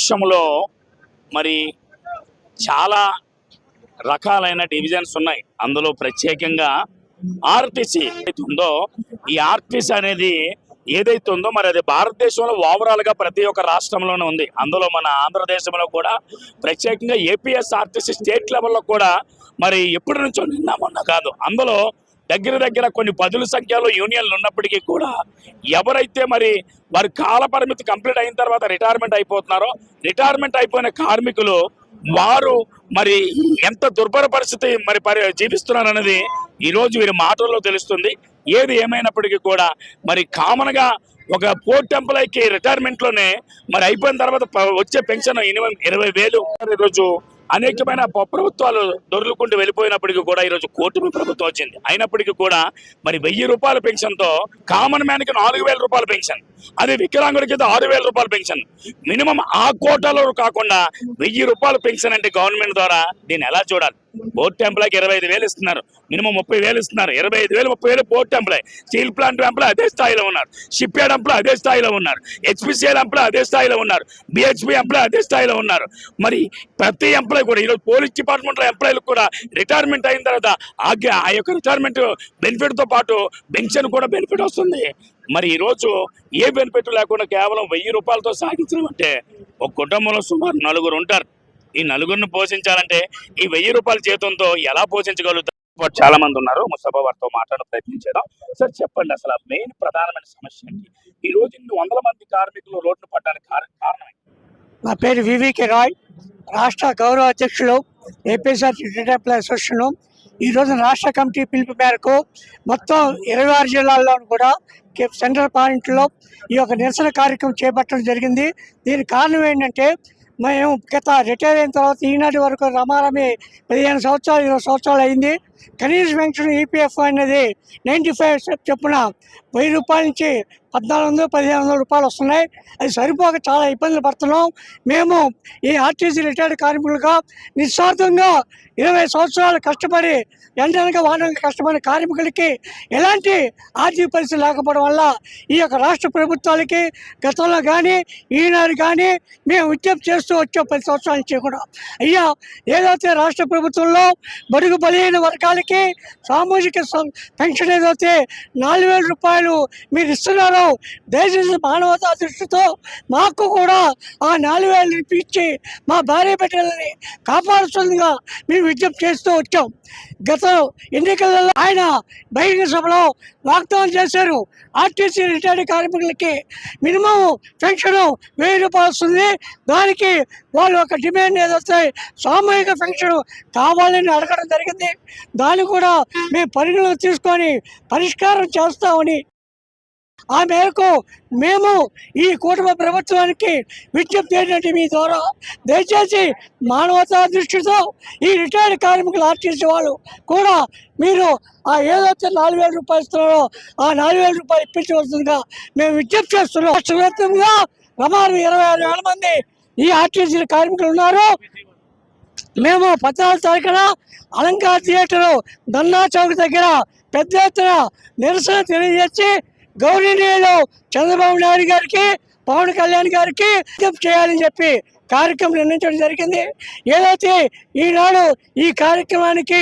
దేశంలో మరి చాలా రకాలైన డివిజన్స్ ఉన్నాయి. అందులో ప్రత్యేకంగా ఆర్టీసీ ఏదైతే ఉందో ఈ ఆర్టీసీ అనేది ఏదైతే ఉందో మరి అది భారతదేశంలో ఓవరాల్గా ప్రతి ఒక్క రాష్ట్రంలోనే ఉంది. అందులో మన ఆంధ్రదేశంలో కూడా ప్రత్యేకంగా ఏపీఎస్ ఆర్టీసీ స్టేట్ లెవెల్లో కూడా మరి ఎప్పటి నుంచో నిన్న మొన్న కాదు. అందులో దగ్గర దగ్గర కొన్ని పదుల సంఖ్యలో యూనియన్లు ఉన్నప్పటికీ కూడా ఎవరైతే మరి వారి కాల పరిమితి కంప్లీట్ అయిన తర్వాత రిటైర్మెంట్ అయిపోతున్నారో రిటైర్మెంట్ అయిపోయిన కార్మికులు వారు మరి ఎంత దుర్భర పరిస్థితి మరి పరి జీవిస్తున్నారనేది ఈరోజు వీరి మాటల్లో తెలుస్తుంది. ఏది ఏమైనప్పటికీ కూడా మరి కామన్గా ఒక పోర్ట్ టెంపుల్ అయితే రిటైర్మెంట్లోనే మరి అయిపోయిన తర్వాత వచ్చే పెన్షన్ ఇరవై ఇరవై వేలు. ఈరోజు అనేకమైన ప్రభుత్వాలు దొరుకుంటూ వెళ్ళిపోయినప్పటికీ కూడా ఈరోజు కూటమి ప్రభుత్వం వచ్చింది. అయినప్పటికీ కూడా మరి వెయ్యి రూపాయల పెన్షన్తో కామన్ మ్యాన్కి నాలుగు వేల రూపాయల పెన్షన్ అదే వికలాంగుడికి ఆరు వేల రూపాయల పెన్షన్. మినిమం ఆ కోటాలో కాకుండా వెయ్యి రూపాయల పెన్షన్ అంటే గవర్నమెంట్ ద్వారా దీన్ని ఎలా చూడాలి? బోర్డు ఎంప్లాయ్కి ఇరవై ఐదు వేలు ఇస్తున్నారు. మినిమం ముప్పై వేలు ఇస్తున్నారు. ఇరవై ఐదు వేలు ముప్పై వేలు board employ steel plant employ అదే స్థాయిలో ఉన్నారు. షిప్ యార్డ్ ఎంప్లాయ్ అదే స్థాయిలో ఉన్నారు. హెచ్పిసిఎల్ ఎంప్లాయ్ అదే స్థాయిలో ఉన్నారు. బిహెచ్పి ఎంప్లాయ్ అదే స్థాయిలో ఉన్నారు. మరి ప్రతి ఎంప్లాయ్ కూడా ఈరోజు పోలీస్ డిపార్ట్మెంట్ ఎంప్లాయీలకు కూడా రిటైర్మెంట్ అయిన తర్వాత ఆ ఆ యొక్క రిటైర్మెంట్ బెనిఫిట్తో పాటు పెన్షన్ కూడా బెనిఫిట్ వస్తుంది. మరి ఈ రోజు ఏ బెనిఫిట్ లేకుండా కేవలం వెయ్యి రూపాయలతో సాగించడం అంటే ఒక కుటుంబంలో సుమారు నలుగురు ఉంటారు. ఈ నలుగురిని పోషించాలంటే ఈ వెయ్యి రూపాయల జీతంతో ఎలా పోషించగలుగుతారు? చాలా మంది ఉన్నారు. ముస్తఫా వారితో మాట్లాడడం ప్రయత్నించేద్దాం సార్ చెప్పండి అసలు మెయిన్ ప్రధానమైన సమస్య ఏంటి? ఈ రోజు ఇన్ని వందల మంది కార్మికులు రోడ్డు పడ్డానికి కారణం నా పేరు వివికే రాయ్. రాష్ట్ర గౌరవ అధ్యక్షులు ఏపీఎస్ఆర్సీ రిటైర్డ్ ఎంప్లాయ్ అసోసియేషన్ ఈ రోజు రాష్ట్ర కమిటీ పిలుపు మేరకు మొత్తం ఇరవై ఆరు జిల్లాల్లో కూడా సెంట్రల్ పాయింట్లో ఈ యొక్క నిరసన కార్యక్రమం చేపట్టడం జరిగింది. దీనికి కారణం ఏంటంటే మేము గత రిటైర్ అయిన తర్వాత ఈనాటి వరకు రమారమి పదిహేను సంవత్సరాలు ఇరవై సంవత్సరాలు అయింది. కనీస పెన్షన్ ఈపీఎఫ్ అనేది నైంటీ ఫైవ్ చొప్పున వెయ్యి రూపాయల నుంచి పద్నాలుగు వందలు పదిహేను వందల రూపాయలు వస్తున్నాయి. అది సరిపోక చాలా ఇబ్బందులు పడుతున్నాం. మేము ఈ ఆర్టీసీ రిటైర్డ్ కార్మికులుగా నిస్వార్థంగా ఇరవై సంవత్సరాలు కష్టపడి ఎండనక వాడనక కష్టపడిన కార్మికులకి ఎలాంటి ఆర్థిక పరిస్థితి లేకపోవడం వల్ల ఈ యొక్క రాష్ట్ర ప్రభుత్వాలకి గతంలో కానీ ఈనాడు కానీ మేము విజ్ఞప్తి చేస్తూ వచ్చే పది సంవత్సరాల నుంచి కూడా. అయ్యా ఏదైతే రాష్ట్ర ప్రభుత్వంలో బడుగు బలైన వర్గాలకి సామూహిక సం- పెన్షన్ ఏదైతే నాలుగు వేల రూపాయలు మీరు ఇస్తున్నారో దయచేసి మానవతా దృష్టితో మాకు కూడా ఆ నాలుగు వేలు ఇప్పించి మా భార్య బిడ్డలని కాపాడుతుందిగా మేము విజ్ఞప్తి చేస్తూ వచ్చాం. గత ఎన్నికలలో ఆయన బహిరంగ సభలో వాగ్దానం చేశారు. ఆర్టీసీ రిటైర్డ్ కార్మికులకి మినిమం పెన్షన్ వెయ్యి రూపాయలు వస్తుంది. దానికి వాళ్ళు ఒక డిమాండ్ ఏదైతే సామూహిక పెన్షన్ కావాలని అడగడం జరిగింది. దాన్ని కూడా మేము పరిగణలో తీసుకొని పరిష్కారం చేస్తామని ఆ మేరకు మేము ఈ కూటమి ప్రభుత్వానికి విజ్ఞప్తి ఏంటంటే మీ ద్వారా దయచేసి మానవతా దృష్టితో ఈ రిటైర్డ్ కార్మికులు ఆర్టీసీ వాళ్ళు కూడా మీరు ఆ ఏదైతే నాలుగు వేల రూపాయలు ఇస్తున్నారో ఆ నాలుగు వేల రూపాయలు ఇప్పించవలసిందిగా మేము విజ్ఞప్తి చేస్తున్నాం. రాష్ట్రవ్యాప్తంగా సుమారు ఇరవై ఆరు వేల మంది ఈ ఆర్టీసీ కార్మికులు ఉన్నారు. మేము పద్నాలుగు తారీఖున అలంకార్ థియేటర్ దన్నా చౌక్ దగ్గర పెద్ద ఎత్తున నిరసన తెలియజేసి గౌరవనీయులు చంద్రబాబు నాయుడు గారికి పవన్ కళ్యాణ్ గారికి చేయాలని చెప్పి కార్యక్రమం నిర్ణయించడం జరిగింది. ఏదైతే ఈనాడు ఈ కార్యక్రమానికి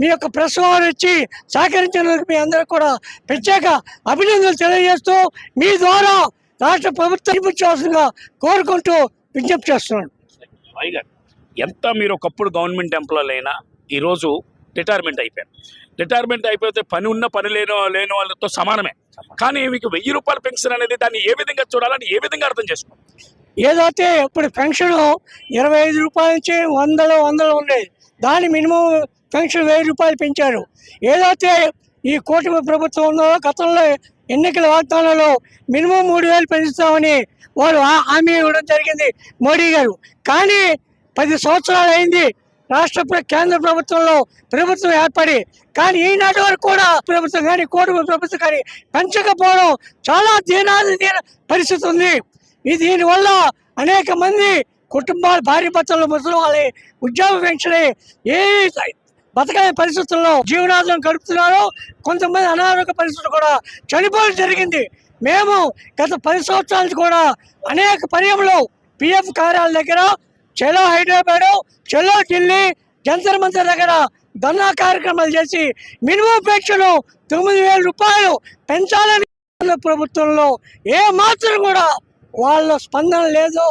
మీ యొక్క ప్రెస్ వారు వచ్చి సహకరించినందుకు మీ అందరూ కూడా ప్రత్యేక అభినందనలు తెలియజేస్తూ మీ ద్వారా రాష్ట్ర ప్రభుత్వం ఇప్పించవలసిందిగా కోరుకుంటూ విజ్ఞప్తి చేస్తున్నాను. ఎంత మీరు ఒకప్పుడు గవర్నమెంట్ ఎంప్లాయ్ అయినా ఈరోజు రిటైర్మెంట్ అయిపోయారు. రిటైర్మెంట్ అయిపోతే పని ఉన్న పని లేని లేని వాళ్ళతో సమానమే. కానీ మీకు వెయ్యి రూపాయలు పెన్షన్ అనేది దాన్ని ఏ విధంగా చూడాలని ఏ విధంగా అర్థం చేసుకో ఏదైతే ఇప్పుడు పెన్షన్ ఇరవై ఐదు రూపాయల నుంచి వందలు వందలు ఉండేది దాని మినిమం పెన్షన్ వెయ్యి రూపాయలు పెంచారు. ఏదైతే ఈ కూటమి ప్రభుత్వం ఉందో గతంలో ఎన్నికల వాగ్దానంలో మినిమం మూడు వేలు పెంచుతామని వారు హామీ ఇవ్వడం జరిగింది మోడీ గారు. కానీ పది సంవత్సరాలు అయింది రాష్ట్ర కేంద్ర ప్రభుత్వంలో ప్రభుత్వం ఏర్పడి కానీ ఈనాటి వరకు కూడా ప్రభుత్వం కానీ కూటమి ప్రభుత్వం కానీ పెంచకపోవడం చాలా దీనాది దీన పరిస్థితి ఉంది. ఈ దీనివల్ల అనేక మంది కుటుంబాలు భార్య భర్తలు ముసలి ఉద్యోగం ఉద్యోగ ఏ బతకని పరిస్థితుల్లో జీవనాధారం గడుపుతున్నారు కొంతమంది అనారోగ్య పరిస్థితులు కూడా చనిపోవడం జరిగింది. మేము గత పది సంవత్సరాలు కూడా అనేక పర్యంలో పిఎఫ్ కార్యాలయం దగ్గర చలో హైదరాబాద్ చలో ఢిల్లీ జంతర్ మంతర్ దగ్గర ధర్నా కార్యక్రమాలు చేసి మినిమం పెన్షన్ తొమ్మిది వేల రూపాయలు పెంచాలని ప్రభుత్వంలో ఏ మాత్రం కూడా వాళ్ళ స్పందన లేదు.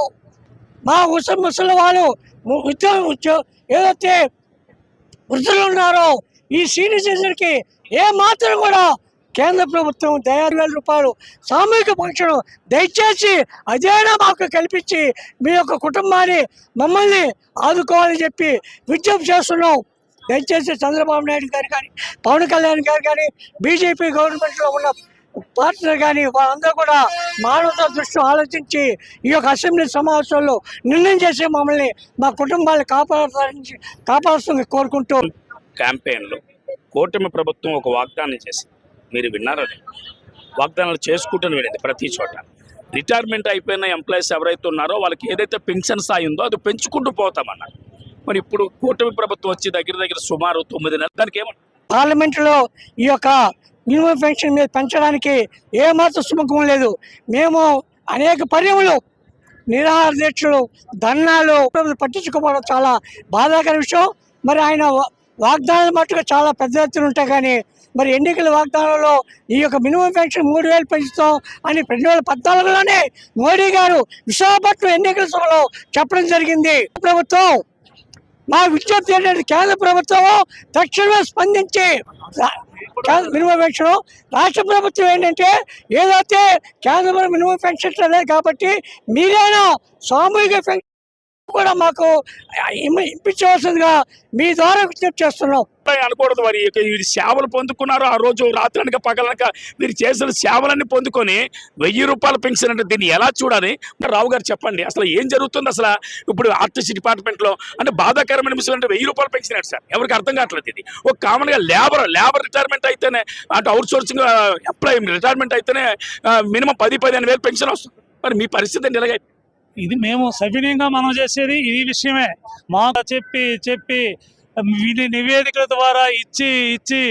మా ఉస ముసలి వాళ్ళు ఉద్యోగం ఏదైతే వృద్ధులు ఉన్నారో ఈ సీనియర్ సిటిజన్కి ఏ మాత్రం కూడా కేంద్ర ప్రభుత్వం ఆరు వేల రూపాయలు సామూహిక పెన్షన్ దయచేసి అదేనా మాకు కల్పించి మీ యొక్క కుటుంబాన్ని మమ్మల్ని ఆదుకోవాలని చెప్పి విజ్ఞప్తి చేస్తున్నాం. దయచేసి చంద్రబాబు నాయుడు గారు కానీ పవన్ కళ్యాణ్ గారు కానీ బీజేపీ గవర్నమెంట్లో ఉన్న పార్టీలు కానీ వాళ్ళందరూ కూడా మానవతా దృష్టి ఆలోచించి ఈ యొక్క అసెంబ్లీ సమావేశంలో నిర్ణయం చేసి మమ్మల్ని మా కుటుంబాన్ని కాపాడాలని కాపాడుతుంది కోరుకుంటూ క్యాంపెయిన్లో. కూటమి ప్రభుత్వం ఒక వాగ్దానం చేసింది. మీరు విన్నారని వాగ్దానాలు చేసుకుంటూనే వెళ్ళింది ప్రతి చోట. రిటైర్మెంట్ అయిపోయిన ఎంప్లాయీస్ ఎవరైతే ఉన్నారో వాళ్ళకి ఏదైతే పెన్షన్ స్థాయి ఉందో అది పెంచుకుంటూ పోతామన్నారు. మరి ఇప్పుడు కూటమి ప్రభుత్వం వచ్చి దగ్గర దగ్గర సుమారు తొమ్మిది నెలలు దానికి ఏమన్నా పార్లమెంట్లో ఈ యొక్క మినిమం పెన్షన్ మీద పెంచడానికి ఏమాత్రం సుముఖం లేదు. మేము అనేక పర్యములు నిరాహార దీక్షలు ధర్నాలు పట్టించుకోవడం చాలా బాధాకర విషయం. మరి ఆయన వాగ్దానాలు మట్టుగా చాలా పెద్ద ఎత్తున ఉంటాయి కానీ మరి ఎన్నికల వాగ్దానంలో ఈ యొక్క మినిమం పెన్షన్ మూడు వేలు పెంచుతాం అని రెండు వేల పద్నాలుగులోనే మోడీ గారు విశాఖపట్నం ఎన్నికల సభలో చెప్పడం జరిగింది. ప్రభుత్వం మా విజ్ఞప్తి ఏంటంటే కేంద్ర ప్రభుత్వం తక్షణమే స్పందించి కేంద్ర మినిమం పెన్షన్ రాష్ట్ర ప్రభుత్వం ఏంటంటే ఏదైతే కేంద్ర మినిమం పెన్షన్ లేదు కాబట్టి మీరైనా సామూహిక పెన్షన్ కూడా మాకు ఇంపించవలసిందిగా మీ ద్వారా విజ్ఞప్తి చేస్తున్నాం. అనకూడదు మరి వీరు సేవలు పొందుకున్నారు ఆ రోజు రాత్రనక పగలనక మీరు చేసిన సేవలన్నీ పొందుకొని వెయ్యి రూపాయలు పెన్షన్ అంటే దీన్ని ఎలా చూడాలి? మరి రావు గారు చెప్పండి అసలు ఏం జరుగుతుంది అసలు? ఇప్పుడు ఆర్టీసీ డిపార్ట్మెంట్లో అంటే బాధాకరమైన విషయం అంటే వెయ్యి రూపాయలు పెన్షన్ అంటే సార్ ఎవరికి అర్థం కావట్లేదు ఇది. ఒక కామన్గా లేబర్ లేబర్ రిటైర్మెంట్ అయితేనే అంటే అవుట్ సోర్సింగ్ ఎంప్లాయీ రిటైర్మెంట్ అయితేనే మినిమం పది పదిహేను వేలు పెన్షన్ వస్తుంది. మరి మీ పరిస్థితి ఎలాగైతే ఇది మేము సవినీయంగా మనం చేసేది ఈ విషయమే. మాకు చెప్పి చెప్పి నివేదికల ద్వారా ఇచ్చి ఇచ్చి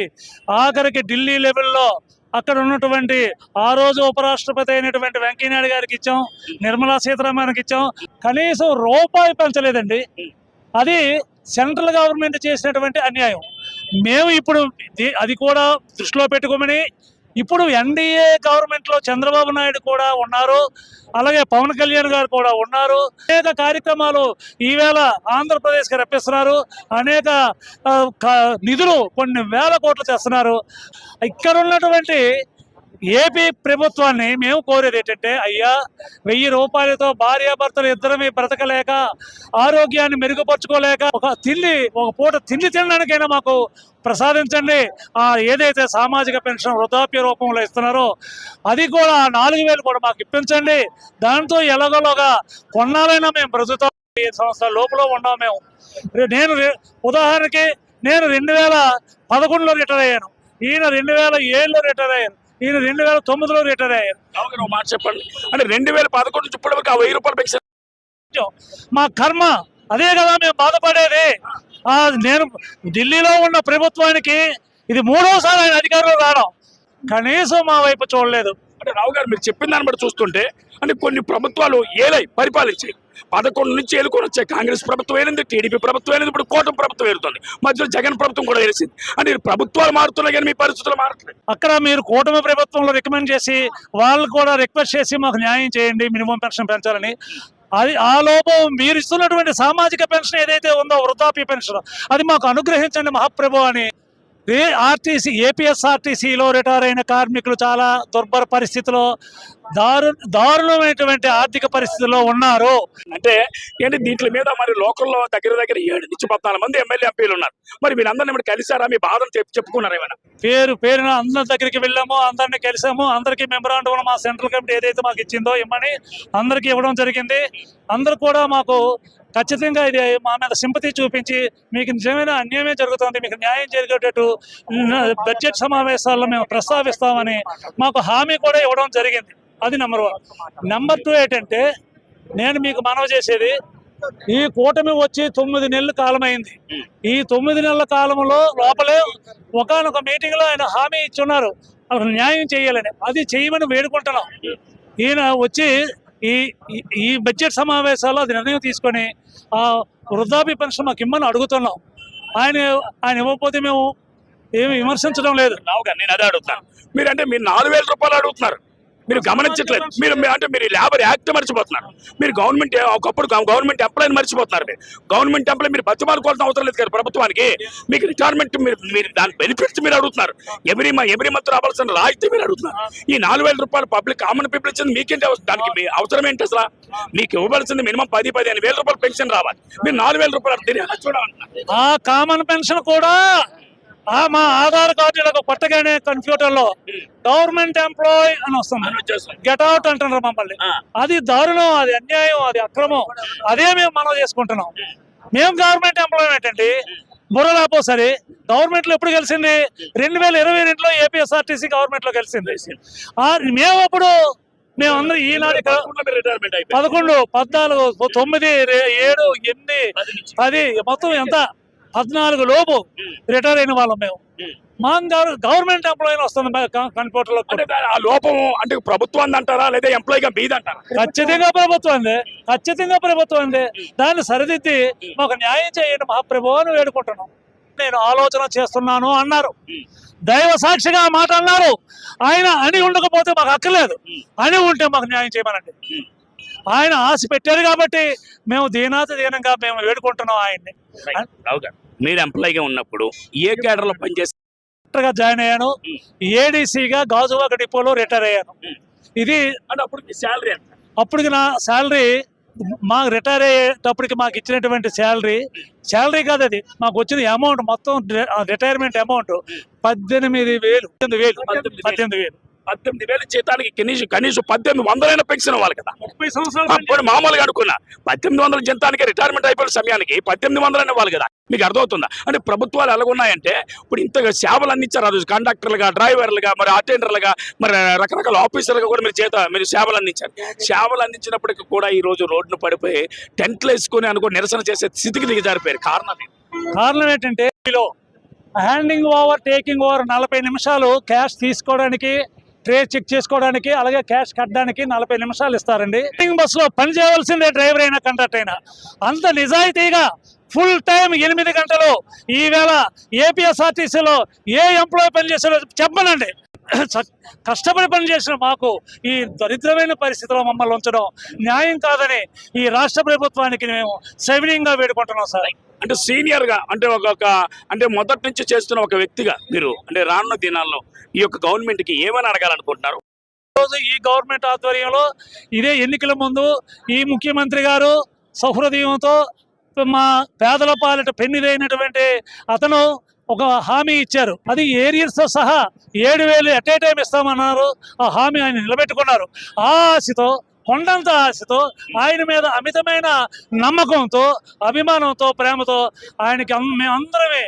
ఆఖరికి ఢిల్లీ లెవెల్లో అక్కడ ఉన్నటువంటి ఆ రోజు ఉపరాష్ట్రపతి అయినటువంటి వెంకయ్యనాయుడు గారికి ఇచ్చాం నిర్మలా సీతారామన్కి ఇచ్చాం. కనీసం రూపాయి పెంచలేదండి. అది సెంట్రల్ గవర్నమెంట్ చేసినటువంటి అన్యాయం. మేము ఇప్పుడు అది కూడా దృష్టిలో పెట్టుకోమని ఇప్పుడు ఎన్డీఏ గవర్నమెంట్లో చంద్రబాబు నాయుడు కూడా ఉన్నారు. అలాగే పవన్ కళ్యాణ్ గారు కూడా ఉన్నారు. అనేక కార్యక్రమాలు ఈవేళ ఆంధ్రప్రదేశ్కి రప్పిస్తున్నారు. అనేక నిధులు కొన్ని వేల కోట్లు చేస్తున్నారు ఇక్కడ ఉన్నటువంటి ఏపీ ప్రభుత్వాన్ని మేము కోరేది ఏంటంటే అయ్యా వెయ్యి రూపాయలతో భార్యాభర్తలు ఇద్దరమే బ్రతకలేక ఆరోగ్యాన్ని మెరుగుపరుచుకోలేక ఒక తిండి ఒక పూట తిండి తినడానికైనా మాకు ప్రసాదించండి. ఆ ఏదైతే సామాజిక పెన్షన్ వృద్ధాప్య రూపంలో ఇస్తున్నారో అది కూడా నాలుగు వేలు కూడా మాకు ఇప్పించండి. దాంతో ఎలాగోలాగా కొన్నాళ్ళైనా మేము బ్రతుకుతాం. ఈ సంవత్సరాల లోపల ఉన్నాం మేము. నేను ఉదాహరణకి నేను రెండు వేల పదకొండులో రిటైర్ అయ్యాను. ఈయన రెండు వేల ఏడులో రిటైర్ అయ్యాను ఈయన రెండు వేల తొమ్మిదిలో రిటైర్ ఒక మాట చెప్పండి. అంటే రెండు వేల పదకొండు నుంచి ఆ వెయ్యి రూపాయలు మా కర్మ అదే కదా మేము బాధపడేది. నేను ఢిల్లీలో ఉన్న ప్రభుత్వానికి ఇది మూడోసారి ఆయన అధికారంలో రావడం. కనీసం మా వైపు చూడలేదు. అంటే రావు గారు మీరు చెప్పిన దాన్ని బట్టి చూస్తుంటే అంటే కొన్ని ప్రభుత్వాలు ఏలై పరిపాలించాయి. పదకొండు నుంచి ఏలుకొని వచ్చాయి కాంగ్రెస్ ప్రభుత్వం ఏలింది టీడీపీ ప్రభుత్వం ఏలింది ఇప్పుడు కూటమి ప్రభుత్వం ఏలుతుంది. మధ్యలో జగన్ ప్రభుత్వం కూడా ఏలిసింది. అంటే ప్రభుత్వాలు మారుతున్నాయి కానీ మీ పరిస్థితులు మారట్లేదు. అక్కడ మీరు కూటమి ప్రభుత్వంలో రికమెండ్ చేసి వాళ్ళు కూడా రిక్వెస్ట్ చేసి మాకు న్యాయం చేయండి మినిమం పెన్షన్ పెంచాలని. అది ఆ లోపం మీరు ఇస్తున్నటువంటి సామాజిక పెన్షన్ ఏదైతే ఉందో వృద్ధాప్య పెన్షన్ అది మాకు అనుగ్రహించండి మహాప్రభు అని. ఏ ఆర్టీసీ ఏపీఎస్ఆర్టీసీలో రిటైర్ అయిన కార్మికులు చాలా దుర్భర పరిస్థితిలో దారు దారుణమైనటువంటి ఆర్థిక పరిస్థితిలో ఉన్నారు. అంటే ఏంటి దీంట్ల మీద మరి లోకల్లో దగ్గర దగ్గర ఏడు నుంచి పద్నాలుగు మంది ఎమ్మెల్యే ఎంపీలు ఉన్నారు. మరి వీళ్ళందరినీ ఇప్పుడు కలిసారా మీ బాధను చెప్పు చెప్పుకున్నారు ఏమైనా? పేరు పేరున అందరి దగ్గరికి వెళ్ళాము అందరిని కలిసాము అందరికీ మెమరాండం మా సెంట్రల్ కమిటీ ఏదైతే మాకు ఇచ్చిందో ఇమ్మని అందరికీ ఇవ్వడం జరిగింది. అందరు కూడా మాకు ఖచ్చితంగా ఇది మా మీద సింపతి చూపించి మీకు నిజమైన అన్యాయమే జరుగుతుంది. మీకు న్యాయం జరిగేటట్టు బడ్జెట్ సమావేశాల్లో మేము ప్రస్తావిస్తామని మాకు హామీ కూడా ఇవ్వడం జరిగింది. అది నెంబర్ వన్ నెంబర్ టూ ఏంటంటే నేను మీకు మనవి చేసేది ఈ కూటమి వచ్చి తొమ్మిది నెలల కాలం అయింది ఈ తొమ్మిది నెలల కాలంలో లోపలే ఒకనొక మీటింగ్లో ఆయన హామీ ఇచ్చున్నారు. న్యాయం చేయాలని అది చేయమని వేడుకుంటున్నాం. ఈయన వచ్చి ఈ ఈ- బడ్జెట్ సమావేశాల్లో అది నిర్ణయం తీసుకొని ఆ వృద్ధాప్య పెన్షన్ మాకు ఇమ్మని అడుగుతున్నాం. ఆయన ఆయన ఇవ్వకపోతే మేము ఏమి విమర్శించడం లేదు. నేను అదే అడుగుతాను మీరు అంటే మీరు నాలుగు వేల రూపాయలు అడుగుతున్నారు. మీరు గమనించట్లేదు. మీరు అంటే మీరు లేబర్ యాక్ట్ మర్చిపోతున్నారు. మీరు గవర్నమెంట్ ఒకప్పుడు గవర్నమెంట్ ఎంప్లాయ్ మర్చిపోతున్నారు మీరు. గవర్నమెంట్ ఎంప్లాయ్ మీరు బతిమాలుకోవాల్సిన అవసరం లేదు కదా ప్రభుత్వానికి. మీకు రిటైర్మెంట్ మీరు మీరు దాని బెనిఫిట్స్ మీరు అడుగుతున్నారు. ఎవరి ఎవరి మంత్ రావాల్సిన రాయితీ మీరు అడుగుతున్నారు. ఈ నాలుగు వేల రూపాయలు పబ్లిక్ కామన్ పీపుల్ ఇచ్చింది మీకేంటి అవసరం దానికి మీ అవసరం ఏంటి అసలు? మీకు ఇవ్వవలసింది మినిమం పది పదిహేను వేల రూపాయలు పెన్షన్ రావాలి. మీరు నాలుగు వేల రూపాయలు దీన్ని ఎలా చూడాలంటున్నారు. కామన్ పెన్షన్ కూడా ఆ మా ఆధార్ కార్డు ఇలా కొట్టగానే కంప్యూటర్లో గవర్నమెంట్ ఎంప్లాయ్ అని వస్తుంది. గెట్ అవుట్ అంటున్నారు మమ్మల్ని. అది దారుణం అది అన్యాయం అది అక్రమం. అదే మేము మనం చేసుకుంటున్నాం. మేము గవర్నమెంట్ ఎంప్లాయ్మెంట్ అండి బుర్ర లేపో సరే గవర్నమెంట్లో ఎప్పుడు కలిసింది రెండు వేల ఇరవై రెండులో ఏపీఎస్ఆర్టీసీ గవర్నమెంట్లో కలిసింది మేము అప్పుడు మేమందరం ఈనాడు పదకొండు పద్నాలుగు తొమ్మిది ఏడు ఎనిమిది పది మొత్తం ఎంత? పద్నాలుగు లోపు రిటైర్ అయిన వాళ్ళం మేము. మా గవర్నమెంట్ ఎంప్లాయీ వస్తుంది కంప్యూటర్లో అంటే దాని ఆ లోపం అంటే ప్రభుత్వాన్ని అంటారా లేదా ఎంప్లాయీగా మీది అంటారా ఖచ్చితంగా ప్రభుత్వం అండి ఖచ్చితంగా ప్రభుత్వం అండి దాన్ని సరిదిద్ది మాకు న్యాయం చేయండి మహాప్రభు అని వేడుకుంటున్నాం. నేను ఆలోచన చేస్తున్నాను అన్నారు. దైవ సాక్షిగా ఆ మాట అన్నారు. ఆయన అని ఉండకపోతే మాకు అక్కర్లేదు అని ఉంటే మాకు న్యాయం చేయమనండి. ఆయన ఆశ పెట్టారు కాబట్టి మేము దీనాత దీనంగా మేము వేడుకుంటున్నాం ఆయన్ని. మీరు ఎంప్లాయీగా ఉన్నప్పుడు ఏ కేడర్లో పనిచేస్తే గా జాయిన్ అయ్యాను. ఏడీసీగా గాజువాక డిపోలో రిటైర్ అయ్యాను. ఇది అంటే అప్పుడు మీ శాలరీ అప్పటికి నా శాలరీ మాకు రిటైర్ అయ్యేటప్పటికి మాకు ఇచ్చినటువంటి శాలరీ శాలరీ కాదు అది. మాకు వచ్చిన అమౌంట్ మొత్తం రిటైర్మెంట్ అమౌంట్ పద్దెనిమిది వేలు పద్దెనిమిది వేలు. పద్దెనిమిది వేలు. పద్దెనిమిది వేల జీతానికి కనీసం కనీసం పద్దెనిమిది వందలైన పెన్షన్ ఇవ్వాలి కదా. ముప్పై సంవత్సరాలు అప్పుడు మామూలుగా అనుకున్నా. పద్దెనిమిది వందల జీతానికి రిటైర్మెంట్ అయిపోయిన సమయానికి పద్దెనిమిది వందలైన ఇవ్వాలి కదా. మీకు అర్థమవుతుందా? అంటే ప్రభుత్వాలు ఎలాగున్నాయంటే ఇప్పుడు ఇంతగా సేవలు అందించారు అది కండక్టర్లుగా డ్రైవర్లుగా మరి అటెండర్లుగా మరి రకరకాల ఆఫీసర్లుగా కూడా మీరు చేత మీరు సేవలు అందించారు. సేవలు అందించినప్పటికీ కూడా ఈ రోజు రోడ్డును పడిపోయి టెంట్లు వేసుకొని అనుకో నిరసన చేసే స్థితికి దిగజారిపోయారు కారణం? కారణం ఏంటంటే వీళ్ళు హ్యాండింగ్ ఓవర్ టేకింగ్ ఓవర్ నలభై నిమిషాలు క్యాష్ తీసుకోవడానికి ట్రే చెక్ చేసుకోవడానికి అలాగే క్యాష్ కట్టడానికి నలభై నిమిషాలు ఇస్తారండి. బస్లో పని చేయవలసిందే డ్రైవర్ అయినా కండక్టర్ అయినా. అంత నిజాయితీగా ఫుల్ టైం ఎనిమిది గంటలు ఈవేళ ఏపీఎస్ఆర్టీసీలో ఏ ఎంప్లాయీ పని చేసారో చెప్పనండి. చ- కష్టపడి పనిచేసిన మాకు ఈ దరిద్రమైన పరిస్థితిలో మమ్మల్ని ఉంచడం న్యాయం కాదని ఈ రాష్ట్ర ప్రభుత్వానికి మేము సవినీయంగా వేడుకుంటున్నాం సార్. అంటే సీనియర్గా అంటే ఒక అంటే మొదటి నుంచి చేస్తున్న ఒక వ్యక్తిగా మీరు అంటే రానున్న దినాల్లో ఈ యొక్క గవర్నమెంట్కి ఏమని అడగాలనుకుంటున్నారు? రోజు ఈ గవర్నమెంట్ ఆధ్వర్యంలో ఇదే ఎన్నికల ముందు ఈ ముఖ్యమంత్రి గారు సహృదయంతో మా పేదల పాలిట పెన్నిదైనటువంటి అతను ఒక హామీ ఇచ్చారు. అది ఏరియర్స్తో సహా ఏడు వేలు ఎట్ ఏ టైం ఇస్తామన్నారు. ఆ హామీ ఆయన నిలబెట్టుకున్నారు. ఆ ఆశతో కొండంత ఆశతో ఆయన మీద అమితమైన నమ్మకంతో అభిమానంతో ప్రేమతో ఆయనకి అం- మేమందరమే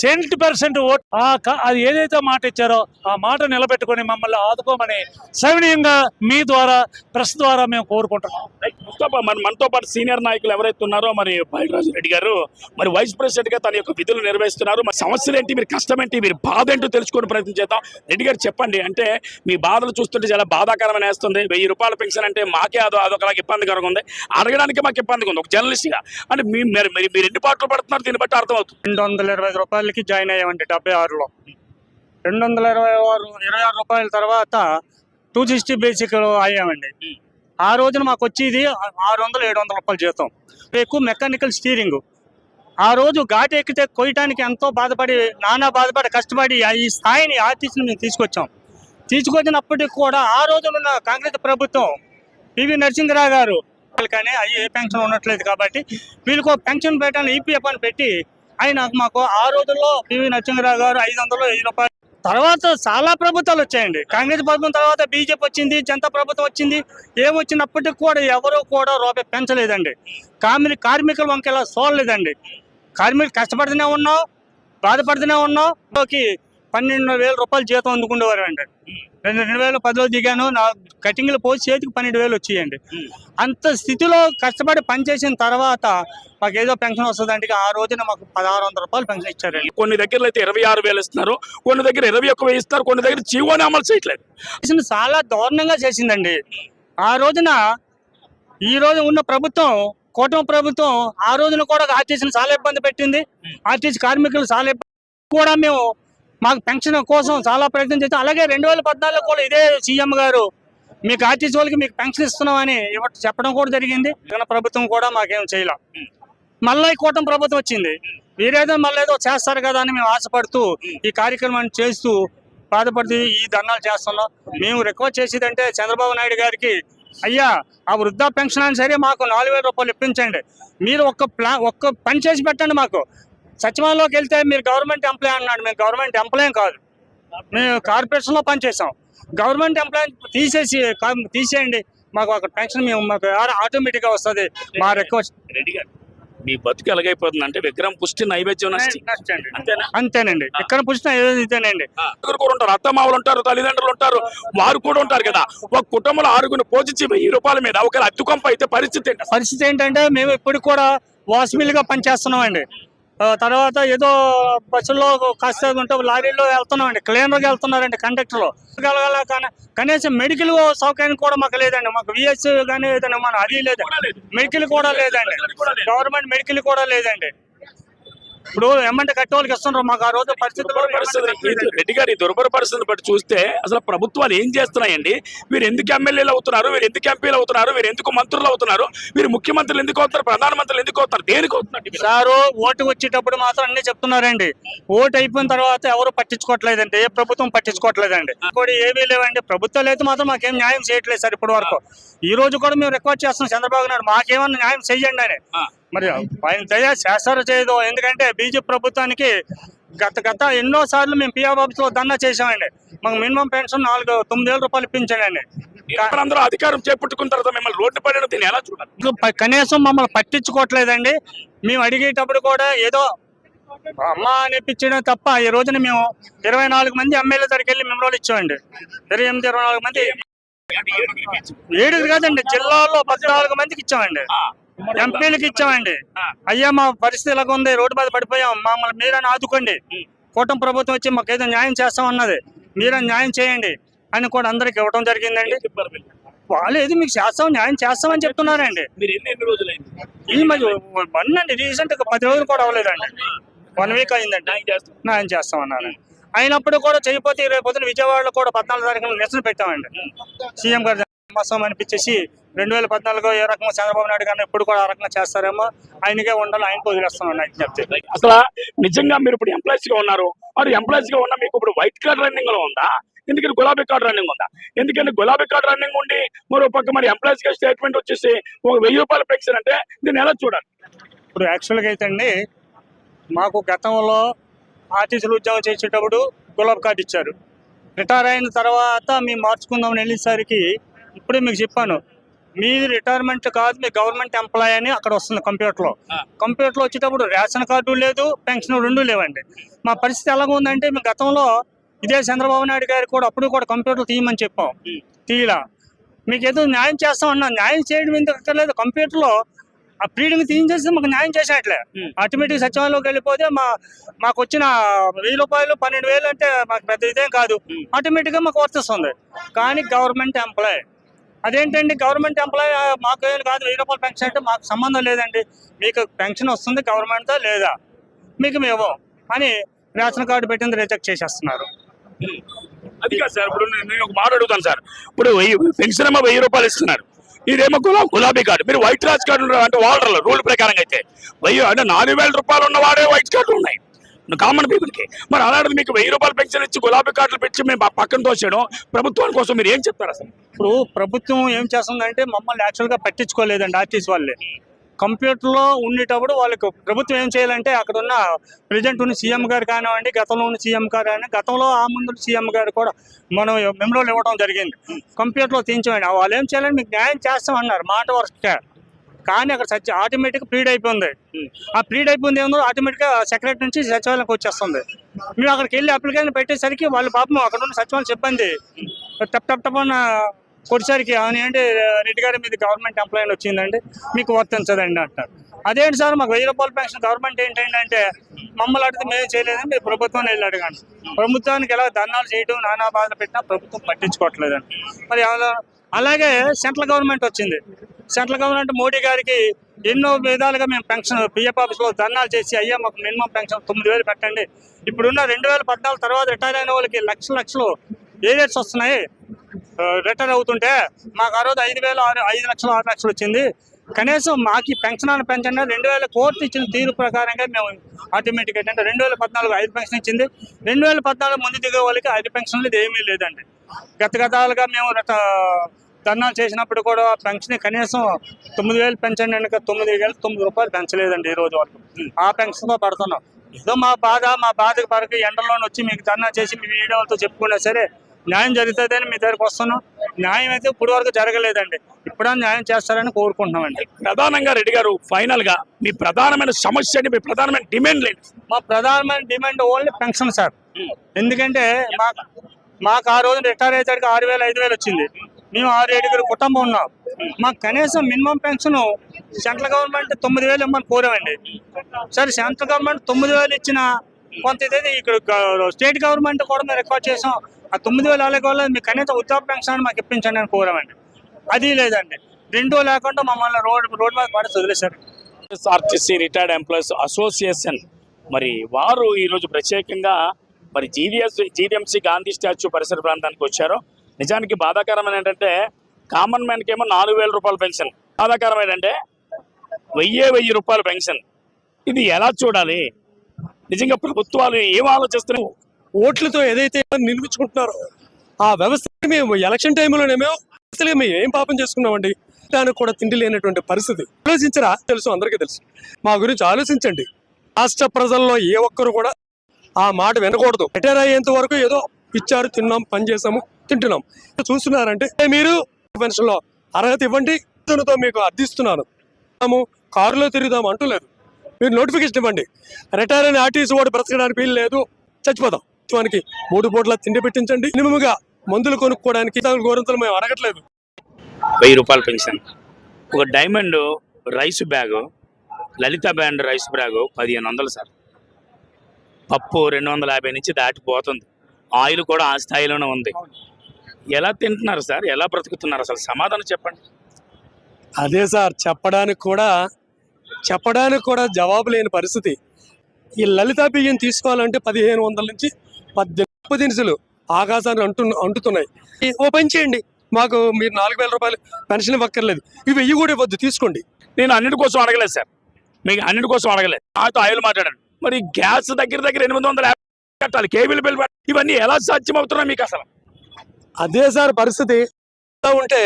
సెంట్ పర్సెంట్ ఓట్. అది ఏదైతే మాట ఇచ్చారో ఆ మాట నిలబెట్టుకొని మమ్మల్ని ఆదుకోమని సవినీయంగా మీ ద్వారా ప్రెస్ ద్వారా మేము కోరుకుంటున్నాం. లైక్ ముస్తఫా మన మనతో పాటు సీనియర్ నాయకులు ఎవరైతే ఉన్నారో మరి బైరాజు రెడ్డి గారు మరి వైస్ ప్రెసిడెంట్గా తన యొక్క విధులు నిర్వహిస్తున్నారు. మరి సమస్యలు ఏంటి మీరు కష్టం ఏంటి మీరు బాధ ఏంటో తెలుసుకునే ప్రయత్నం చేద్దాం. రెడ్డి గారు చెప్పండి అంటే మీ బాధలు చూస్తుంటే చాలా బాధాకరమైన వేస్తుంది. వెయ్యి రూపాయల పెన్షన్ అంటే మాకే అదో అదొకలాగా ఇబ్బందికరంగా ఉంది. అడగడానికి మాకు ఇబ్బందిగా ఉంది ఒక జర్నలిస్ట్గా అంటే మీ మీరు మీరు మీరు ఎన్ని పాటలు పడుతున్నారు దీన్ని బట్టి అర్థమవుతుంది. రెండు వందల ఇరవై రూపాయలకి జాయిన్ అయ్యామండి డెబ్బై ఆరులో. రెండు వందల ఇరవై ఆరు ఇరవై ఆరు రూపాయల తర్వాత టూ సిక్స్టీ బేసిక్ అయ్యామండి. ఆ రోజున మాకు వచ్చేది ఆరు వందలు ఏడు వందల రూపాయలు జీతం. ఎక్కువ మెకానికల్ స్టీరింగ్ ఆ రోజు ఘాటు ఎక్కితే కొయ్యటానికి ఎంతో బాధపడి నానా బాధపడి కష్టపడి ఆ ఈ స్థాయిని ఆర్టీసీని మేము తీసుకొచ్చాం. తీసుకొచ్చినప్పటికి కూడా ఆ రోజునున్న కాంగ్రెస్ ప్రభుత్వం పివి నరసింహరావు గారు కానీ అవి ఏ పెన్షన్ ఉండట్లేదు కాబట్టి వీళ్ళకు పెన్షన్ పెట్టాలని ఈపీఎఫ్ అని పెట్టి ఆయన మాకు ఆ రోజుల్లో పివి నరసింహరావు గారు ఐదు వందలు వెయ్యి రూపాయలు. తర్వాత చాలా ప్రభుత్వాలు వచ్చాయండి. కాంగ్రెస్ ప్రభుత్వం తర్వాత బీజేపీ వచ్చింది జనతా ప్రభుత్వం వచ్చింది. ఏమొచ్చినప్పటికి కూడా ఎవరు కూడా రూపాయి పెంచలేదండి. కార్మిక కార్మికుల వంకెలా చూడలేదండి కార్మికులు కష్టపడుతూనే ఉన్నాం బాధపడుతూనే ఉన్నాం. పన్నెండు వేల రూపాయలు జీతం అందుకుండేవారు అండి. రెండు రెండు వేల పదిలో దిగాను నా కటింగ్లు పోసి చేతికి పన్నెండు వేలు వచ్చాయండి అంత స్థితిలో కష్టపడి పనిచేసిన తర్వాత మాకు ఏదో పెన్షన్ వస్తుందంటే ఆ రోజున మాకు పదహారు వందల రూపాయలు పెన్షన్ ఇచ్చారండి. కొన్ని దగ్గరలో అయితే ఇరవై ఆరు వేలు ఇస్తున్నారు కొన్ని దగ్గర ఇరవై ఒక్క వేలు ఇస్తారు కొన్ని దగ్గర జీవోని అమలు చేయట్లేదు. చాలా దారుణంగా చేసిందండి. ఆ రోజున ఈ రోజు ఉన్న ప్రభుత్వం కూటమి ప్రభుత్వం ఆ రోజున కూడా ఆర్టీసీని చాలా ఇబ్బంది పెట్టింది. ఆర్టీసీ కార్మికులు చాలా ఇబ్బంది కూడా మేము మాకు పెన్షన్ కోసం చాలా ప్రయత్నం చేస్తాం. అలాగే రెండు వేల పద్నాలుగులో కూడా ఇదే సీఎం గారు మీకు ఆర్టీసీ వాళ్ళకి మీకు పెన్షన్ ఇస్తున్నామని చెప్పడం కూడా జరిగింది. జగన్ ప్రభుత్వం కూడా మాకేం చేయలేం. మళ్ళీ ఈ కూటమి ప్రభుత్వం వచ్చింది. వీరేదో మళ్ళీ ఏదో చేస్తారు కదా అని మేము ఆశపడుతూ ఈ కార్యక్రమాన్ని చేస్తూ బాధపడుతూ ఈ ధర్నాలు చేస్తున్నాం. మేము రిక్వెస్ట్ చేసేదంటే చంద్రబాబు నాయుడు గారికి అయ్యా ఆ వృద్ధా పెన్షన్ అని సరే మాకు నాలుగు వేల రూపాయలు ఇప్పించండి. మీరు ఒక్క ప్లా ఒక్క పని చేసి పెట్టండి మాకు. సచివాలయంలోకి వెళ్తే మీరు గవర్నమెంట్ ఎంప్లాయ్ అన్నాడు. మేము గవర్నమెంట్ ఎంప్లాయ్ కాదు. మేము కార్పొరేషన్లో పనిచేసాం గవర్నమెంట్ ఎంప్లాయ్ తీసేసి తీసేయండి. మాకు ఒక పెన్షన్ మేము మాకు ఆటోమేటిక్గా వస్తుంది. మా రిక్వెస్ట్ రెడ్డి గారు మీ బతుకు ఎలాగైపోతుంది అంటే విగ్రహం పుష్టి నైవేద్యం అంతేనండి. ఇక్కడ పుష్టిన ఇదేనండి ఆరుగురు కూడా ఉంటారు. అత్తమావులు ఉంటారు తల్లిదండ్రులు ఉంటారు వారు కూడా ఉంటారు కదా. ఒక కుటుంబంలో ఆరుగురు పోజించి వెయ్యి రూపాయల మీద ఒకవేళ అత్తుకొంప అయితే పరిస్థితి? పరిస్థితి ఏంటంటే మేము ఇప్పుడు కూడా వాస్మిల్గా పనిచేస్తున్నామండి. ఆ, తర్వాత ఏదో బస్సుల్లో కాస్త ఉంటే లారీలో వెళ్తున్నామండి. క్లీనర్గా వెళ్తున్నారండి కండక్టర్లు. కలగాల కానీ- కనీసం మెడికల్ సౌకర్యం కూడా మాకు లేదండి. మాకు విఎస్ కానీ ఏదైనా మన అది లేదు. మెడికల్ కూడా లేదండి. గవర్నమెంట్ మెడికల్ కూడా లేదండి. ఇప్పుడు ఏమంటే కట్టేవాళ్ళకి ఇస్తున్నారు మాకు ఆ రోజు పరిస్థితి రెడ్డి గారి దుర్భర పరిస్థితిని బట్టి చూస్తే అసలు ప్రభుత్వాలు ఏం చేస్తున్నాయండి? వీరు ఎందుకు ఎమ్మెల్యేలు అవుతున్నారు? వీరు ఎందుకు ఎంపీలు అవుతున్నారు? వీరు ఎందుకు మంత్రులు అవుతున్నారు? వీరు ముఖ్యమంత్రులు ఎందుకు అవుతారు ప్రధానమంత్రులు ఎందుకు అవుతారు దేనికి అవుతున్నారు? సారు ఓటు వచ్చేటప్పుడు మాత్రం అన్ని చెప్తున్నారండి. ఓటు అయిపోయిన తర్వాత ఎవరు పట్టించుకోవట్లేదండి. ఏ ప్రభుత్వం పట్టించుకోవట్లేదండి. కూడా ఏమీ లేవండి. ప్రభుత్వాలు అయితే మాత్రం మాకేం న్యాయం చేయట్లేదు సార్ ఇప్పటి వరకు ఈ రోజు కూడా మేము రిక్వెస్ట్ చేస్తున్నాం చంద్రబాబు నాయుడు మాకేమన్నా న్యాయం చెయ్యండి అని. మరి ఆయన దయ చేస్తారో చేయదో. ఎందుకంటే బీజేపీ ప్రభుత్వానికి గత గత ఎన్నో సార్లు మేము పిఆర్ ఆఫీస్లో ధర్నా చేసామండి మాకు మినిమం పెన్షన్ నాలుగు తొమ్మిది వేల రూపాయలు ఇప్పించండి అందరూ అధికారం చేపట్టుకున్న తర్వాత మిమ్మల్ని రోడ్డు పడిన దీన్ని ఎలా చూడాలి? కనీసం మమ్మల్ని పట్టించుకోవట్లేదండి. మేము అడిగేటప్పుడు కూడా ఏదో అమ్మ అనిపించడం తప్ప ఈ రోజున మేము ఇరవై నాలుగు మంది ఎమ్మెల్యే దగ్గరికి వెళ్ళి మెమరాలు ఇచ్చామండి. ఇరవై ఎనిమిది ఇరవై నాలుగు మంది ఏడు కాదండి జిల్లాలో పద్నాలుగు మందికి ఇచ్చామండి. ఎంపీలకు ఇచ్చామండి. అయ్యా మా పరిస్థితి ఇలాగ ఉంది రోడ్డు మీద పడిపోయాం. మమ్మల్ని మీరని ఆదుకోండి. కూటమి ప్రభుత్వం వచ్చి మాకు ఏదో న్యాయం చేస్తామన్నది. మీరని న్యాయం చేయండి అని కూడా అందరికి ఇవ్వడం జరిగిందండి. వాళ్ళు ఏది మీకు చేస్తాం న్యాయం చేస్తామని చెప్తున్నారండి. మీరు ఈ మధ్య వన్ అండి రీసెంట్ పది రోజులు కూడా అవ్వలేదండి. వన్ వీక్ అయిందండి. న్యాయం చేస్తామన్నారు. అయినప్పుడు కూడా చేయకపోతే రేపు పొద్దున విజయవాడలో కూడా పద్నాలుగు తారీఖున నిరసన పెట్టామండి. సీఎం గారు అనిపించేసి రెండు వేల పద్నాలుగు ఏ రకంగా చంద్రబాబు నాయుడు గారిని ఎప్పుడు కూడా ఆ రకంగా చేస్తారేమో ఆయనకే ఉండాలి ఆయనకు వదిలేస్తున్నాను ఆయన చెప్తే. అసలు నిజంగా మీరు ఇప్పుడు ఎంప్లాయీస్గా ఉన్నారు. మరి ఎంప్లాయీస్గా ఉన్న మీకు ఇప్పుడు వైట్ కార్డ్ రన్నింగ్లో ఉందా? ఎందుకంటే గులాబీ కార్డ్ రన్నింగ్ ఉందా? ఎందుకంటే గులాబీ కార్డ్ రన్నింగ్ ఉండి మరో పక్క మరి ఎంప్లాయీస్గా స్టేట్మెంట్ వచ్చేసి ఒక వెయ్యి రూపాయలు పెన్షన్ అంటే దీన్ని ఎలా చూడాలి? ఇప్పుడు యాక్చువల్గా అయితే అండి మాకు గతంలో ఆర్టీసీలు ఉద్యోగం చేసేటప్పుడు గులాబ్ కార్డు ఇచ్చారు. రిటైర్ అయిన తర్వాత మేము మార్చుకుందామని వెళ్ళేసరికి ఇప్పుడే మీకు చెప్పాను మీది రిటైర్మెంట్ కాదు మీ గవర్నమెంట్ ఎంప్లాయ్ అని అక్కడ వస్తుంది కంప్యూటర్లో. కంప్యూటర్లో వచ్చేటప్పుడు రేషన్ కార్డు లేదు పెన్షన్ రెండు లేవండి. మా పరిస్థితి ఎలాగ ఉందంటే మేము గతంలో ఇదే చంద్రబాబు నాయుడు గారికి కూడా అప్పుడు కూడా కంప్యూటర్ తీయమని చెప్పాం. తీయలా. మీకు ఏదో న్యాయం చేస్తాం అన్నా న్యాయం చేయడం ఎందుకు అక్కర్లేదు? కంప్యూటర్లో ఆ ప్రీడింగ్ తీయించేసి మాకు న్యాయం చేసినట్లే Hmm. ఆటోమేటిక్ సచివాలయంలోకి వెళ్ళిపోతే మా మాకు వచ్చిన వెయ్యి రూపాయలు పన్నెండు వేలు అంటే మాకు పెద్ద ఇదేం కాదు. ఆటోమేటిక్గా మాకు వర్తిస్తుంది. కానీ గవర్నమెంట్ ఎంప్లాయ్ అదేంటండి గవర్నమెంట్ ఎంప్లాయ్ మాకు ఏం కాదు వెయ్యి రూపాయలు పెన్షన్ అంటే మాకు సంబంధం లేదండి. మీకు పెన్షన్ వస్తుంది గవర్నమెంట్తో లేదా? మీకు మేము అని రేషన్ కార్డు పెట్టింది రిజెక్ట్ చేసేస్తున్నారు. అది కాదు సార్ ఇప్పుడు నేను ఒక మాట అడుగుతాను సార్. ఇప్పుడు వెయ్యి పెన్షన్ ఏమో వెయ్యి రూపాయలు ఇస్తున్నారు. ఇదేమో గులా గులాబీ కార్డు. మీరు వైట్ రాజ్ కార్డు అంటే వాడరు రూల్ ప్రకారం అయితే వెయ్యి అంటే నాలుగు వేల రూపాయలు ఉన్న వాడే వైట్ కార్డులు ఉన్నాయి. కామన్ పీపుల్కి. మరి అలాంటిది మీకు వెయ్యి రూపాయలు పెన్షన్ ఇచ్చి గులాబీ కార్డులు పెట్టి మేము పక్కన తోసేయడం ప్రభుత్వం కోసం మీరు ఏం చెప్తారు అసలు? ఇప్పుడు ప్రభుత్వం ఏం చేస్తుందంటే మమ్మల్ని యాక్చువల్గా పట్టించుకోలేదండి ఆర్టీసీ వాళ్ళే. కంప్యూటర్లో ఉండేటప్పుడు వాళ్ళకు ప్రభుత్వం ఏం చేయాలంటే అక్కడ ఉన్న ప్రజెంట్ ఉన్న సీఎం గారు కానివ్వండి గతంలో ఉన్న సీఎం గారు కానీ గతంలో ఆ ముందు సీఎం గారు కూడా మనం మెమరోలు ఇవ్వడం జరిగింది. కంప్యూటర్లో తీయించమండి వాళ్ళు ఏం చేయాలంటే మీకు న్యాయం చేస్తామన్నారు. మాట వరకు కానీ అక్కడ సచ్ ఆటోమేటిక్ ప్రీడ్ అయిపోయింది. ఆ ప్రీడ్ అయిపోయింది ఏమో ఆటోమేటిక్గా సెక్రటరీ నుంచి సచివాలయంకి వచ్చేస్తుంది. మేము అక్కడికి వెళ్ళి అప్లికేషన్ పెట్టేసరికి వాళ్ళు పాపం అక్కడ ఉన్న సచివాలయం సిబ్బంది టప్ టప్ టప్ అన్న కొడిసరికి ఏంటి రెడ్డి గారి మీద గవర్నమెంట్ ఎంప్లాయీ వచ్చిందండి మీకు వర్తించదండి అంటారు. అదేంటి సార్ మాకు వెయ్యి రూపాయల పెన్షన్ గవర్నమెంట్ ఏంటంటే అంటే మమ్మల్ని అడిగితే మేము చేయలేదని మీరు ప్రభుత్వాన్ని వెళ్ళి అడగండి. ప్రభుత్వానికి ఎలా ధర్నాలు చేయడం నానా బాధలు పెట్టినా ప్రభుత్వం పట్టించుకోవట్లేదండి. మరి అలా- అలాగే సెంట్రల్ గవర్నమెంట్ వచ్చింది. సెంట్రల్ గవర్నమెంట్ మోడీ గారికి ఎన్నో విధాలుగా మేము పెన్షన్ పిఎఫ్ ఆఫీస్లో ధర్నాలు చేసి అయ్యా మాకు మినిమం పెన్షన్ తొమ్మిది వేలు పెట్టండి. ఇప్పుడున్న రెండు వేల పద్నాలుగు తర్వాత రిటైర్ అయిన వాళ్ళకి లక్షల లక్షలు ఏ వస్తున్నాయి. రిటైర్ అవుతుంటే మాకు ఆ రోజు ఐదు వేలు ఆరు ఐదు లక్షలు ఆరు లక్షలు వచ్చింది. కనీసం మాకు ఈ పెన్షన్ పెంచండి. రెండు వేల కోర్టు ఇచ్చిన తీరు ప్రకారంగా మేము ఆటోమేటిక్ ఏంటంటే రెండు వేల పద్నాలుగు ఐదు పెన్షన్ ఇచ్చింది. రెండు వేల పద్నాలుగు ముందు దిగే వాళ్ళకి ఐదు పెన్షన్లు ఏమీ లేదండి. గత గతాలుగా మేము ధర్నాలు చేసినప్పుడు కూడా పెన్షన్ కనీసం తొమ్మిది వేలు పెంచండి అనక తొమ్మిది వేలు తొమ్మిది రూపాయలు పెంచలేదండి ఈ రోజు వరకు. ఆ పెన్షన్తో పడుతున్నాం. ఏదో మా బాధ మా బాధకు పరకు ఎండలోనే వచ్చి మీకు ధర్నా చేసి మీ వీడియోలతో చెప్పుకున్నా సరే న్యాయం జరుగుతుందని మీ దగ్గరకు వస్తున్నాం. న్యాయం అయితే ఇప్పుడు వరకు జరగలేదండి. ఇప్పుడా న్యాయం చేస్తారని కోరుకుంటున్నామండి. ప్రధానంగా రెడ్డి గారు ఫైనల్గా మీ ప్రధానమైన సమస్య మీ ప్రధానమైన డిమాండ్ లేదు. మా ప్రధానమైన డిమాండ్ ఓన్లీ పెన్షన్ సార్. ఎందుకంటే మాకు మాకు ఆ రోజు రిటైర్ అయ్యేసరికి ఆరు వేలు ఐదు వేలు వచ్చింది. మేము ఆరు ఏడుగురు కుటుంబం ఉన్నాం. మాకు కనీసం మినిమం పెన్షన్ సెంట్రల్ గవర్నమెంట్ తొమ్మిది వేలు ఇవ్వమని కోరామండి. సరే సెంట్రల్ గవర్నమెంట్ తొమ్మిది వేలు ఇచ్చిన కొంత ఇదైతే ఇక్కడ స్టేట్ గవర్నమెంట్ కూడా మేము రికార్డ్ చేసాం. ఆ తొమ్మిది వేలు అలాగే వల్ల మీకు కనీసం ఉద్యోగ పెన్షన్ అని మాకు ఇప్పించండి అని కోరామండి. అది లేదండి. రెండో లేకుండా మమ్మల్ని రోడ్ రోడ్ మీద పడి వదిలేశారు. ఆర్టీసీ రిటైర్డ్ ఎంప్లాయీస్ అసోసియేషన్ మరి వారు ఈరోజు ప్రత్యేకంగా మరి జీవీఎస్ జీవీఎంసీ గాంధీ స్టాచ్యూ పరిసర ప్రాంతానికి వచ్చారు. నిజానికి బాధాకరమైన ఏంటంటే కామన్ మ్యాన్కి ఏమో నాలుగు వేల రూపాయల పెన్షన్ బాధాకరం ఏంటంటే వెయ్యే వెయ్యి రూపాయల పెన్షన్ ఇది ఎలా చూడాలి? నిజంగా ప్రభుత్వాలు ఏం ఆలోచిస్తున్నాయి? ఓట్లతో ఏదైతే నిర్మించుకుంటున్నారో ఆ వ్యవస్థ మేము ఎలక్షన్ టైంలోనేమో అసలు మేము ఏం పాపం చేసుకున్నామండి? దానికి కూడా తిండి లేనటువంటి పరిస్థితి. ఆలోచించరా? తెలుసు అందరికీ తెలుసు. మా గురించి ఆలోచించండి. రాష్ట్ర ప్రజల్లో ఏ ఒక్కరు కూడా ఆ మాట వినకూడదు. రిటైర్ అయ్యేంత వరకు ఏదో ఇచ్చారు తిన్నాం పని చేసాము తింటున్నాం. చూస్తున్నారంటే మీరు పెన్షన్లో అర్హత ఇవ్వండి ఇతనితో మీకు అర్థిస్తున్నాను. మేము కారులో తిరుగుదాం అంటూ మీరు నోటిఫికేషన్ ఇవ్వండి. రిటైర్ అయిన ఆర్టీసీ వాడు బ్రతకడానికి వీలు లేదు. చచ్చిపోతాం మనకి మూడు పూట్ల తిండి పెట్టించండి. మినిమముగా మందులు కొనుక్కోవడానికి గోరంతలు మేము అడగట్లేదు. వెయ్యి రూపాయలు పెన్షన్. ఒక diamond rice bag Lalitha band rice bag పదిహేను వందలు సార్. పప్పు రెండు వందల యాభై నుంచి దాటిపోతుంది. ఆయిల్ కూడా ఆ స్థాయిలోనే ఉంది. ఎలా తింటున్నారు సార్? ఎలా బ్రతుకుతున్నారు అసలు? సమాధానం చెప్పండి. అదే సార్ చెప్పడానికి కూడా చెప్పడానికి కూడా జవాబు లేని పరిస్థితి. ఈ లలిత బియ్యం తీసుకోవాలంటే పదిహేను వందల నుంచి పద్దెనిమిది దినుసులు ఆకాశాన్ని అంటు అంటుతున్నాయి. ఓ పని చేయండి. మాకు మీరు నాలుగు వేల రూపాయలు పెన్షన్ ఇవ్వక్కర్లేదు. ఇవి వెయ్యి కూడా ఇవ్వద్దు తీసుకోండి. నేను అన్నిటి కోసం అడగలేదు సార్. మీకు అన్నిటి కోసం అడగలేదు. నాతో ఆయిల్ మాట్లాడాను మరి గ్యాస్ దగ్గర దగ్గర ఎనిమిది వందల యాభై కట్టాలి. Cable bill. ఇవన్నీ ఎలా సాధ్యం అవుతున్నాయి మీకు అసలు? అదే సార్ పరిస్థితి. ఉంటే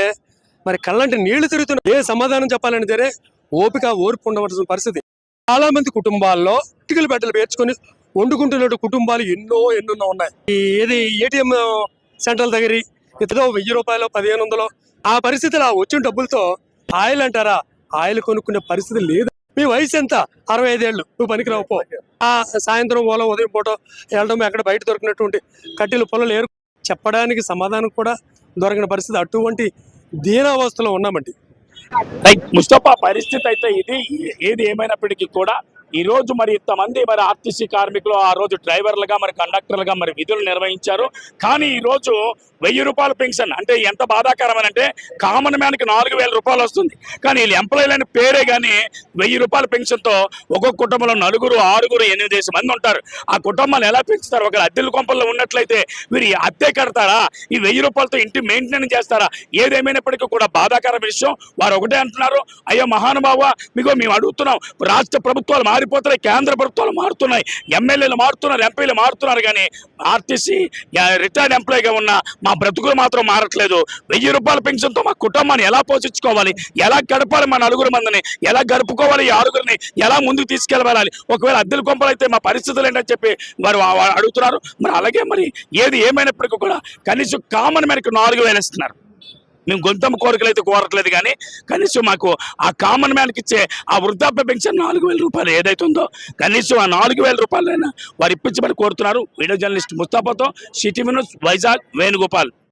మరి కళ్ళంటే నీళ్ళు తిరుగుతున్న ఏ సమాధానం చెప్పాలని సరే ఓపిక ఓర్పు ఉండవలసిన పరిస్థితి. చాలా మంది కుటుంబాల్లో ఇటుకలు బట్టలు పేర్చుకొని వండుకుంటున్న కుటుంబాలు ఎన్నో ఎన్నో ఉన్నాయి. ఏది ఏటీఎం సెంట్రల్ దగ్గర ఇతరో వెయ్యి రూపాయలు పదిహేను వందలు ఆ పరిస్థితిలో వచ్చిన డబ్బులతో ఆయిల్ అంటారా? ఆయిల్ కొనుక్కునే పరిస్థితి లేదు. మీ వయసు ఎంత? అరవై ఐదేళ్ళు నువ్వు పనికిరావు పో. ఆ సాయంత్రం పోలో ఉదయం పూట వెళ్ళడం ఎక్కడ బయట దొరికినటువంటి కట్టెలు పొలలు ఏరు చెప్పడానికి సమాధానం కూడా దొరకని పరిస్థితి. అటువంటి దీనావస్థలో ఉన్నామండి. రైట్ ముస్తఫా పరిస్థితి అయితే ఇది. ఏది ఏమైనప్పటికీ కూడా ఈ రోజు మరి ఇంతమంది మరి ఆర్టీసీ కార్మికులు ఆ రోజు డ్రైవర్లుగా మరి కండక్టర్లుగా మరి విధులు నిర్వహించారు. కానీ ఈ రోజు వెయ్యి రూపాయల పెన్షన్ అంటే ఎంత బాధాకరమని అంటే కామన్ మ్యాన్కి నాలుగు వేల రూపాయలు వస్తుంది. కానీ వీళ్ళు ఎంప్లాయీలు అని పేరే కానీ వెయ్యి రూపాయల పెన్షన్తో ఒక్కొక్క కుటుంబంలో నలుగురు ఆరుగురు ఎనిమిది మంది ఉంటారు. ఆ కుటుంబాలు ఎలా పెంచుతారు? ఒక అద్దెల కొంపల్లో ఉన్నట్లయితే వీరు అద్దె కడతారా? ఈ వెయ్యి రూపాయలతో ఇంటి మెయింటెనెన్స్ చేస్తారా? ఏదేమైనప్పటికీ కూడా బాధాకర విషయం వారు ఒకటే అంటున్నారు. అయ్యో మహానుభావ మీకు మేము అడుగుతున్నాం రాష్ట్ర ప్రభుత్వాలు మారిపోతున్నాయి కేంద్ర ప్రభుత్వాలు మారుతున్నాయి ఎమ్మెల్యేలు మారుతున్నారు ఎంపీలు మారుతున్నారు కానీ ఆర్టీసీ రిటైర్డ్ ఎంప్లాయీగా ఉన్న మా బ్రతుకులు మాత్రం మారట్లేదు. వెయ్యి రూపాయల పెన్షన్తో మా కుటుంబాన్ని ఎలా పోషించుకోవాలి? ఎలా గడపాలి మా నలుగురు మందిని? ఎలా గడుపుకోవాలి ఈ ఆరుగురిని? ఎలా ముందుకు తీసుకెళ్ళాలి? ఒకవేళ అద్దెల కొంపలు అయితే మా పరిస్థితులు ఏంటని చెప్పి వారు అడుగుతున్నారు. మరి అలాగే మరి ఏది ఏమైనప్పటికీ కూడా కనీసం కామన్ మేరకు నాలుగు వేలు ఇస్తున్నారు. మేము గొంతమ్మ కోరికలు అయితే కోరట్లేదు కానీ కనీసం మాకు ఆ కామన్ మ్యాన్కి ఇచ్చే ఆ వృద్ధాప్య పెన్షన్ నాలుగు వేల రూపాయలు ఏదైతే ఉందో కనీసం ఆ నాలుగు వేల రూపాయలైనా వారు ఇప్పించమని కోరుతున్నారు. వీడియో జర్నలిస్ట్ ముస్తాఫాతో సిటీ న్యూస్ వైజాగ్ వేణుగోపాల్.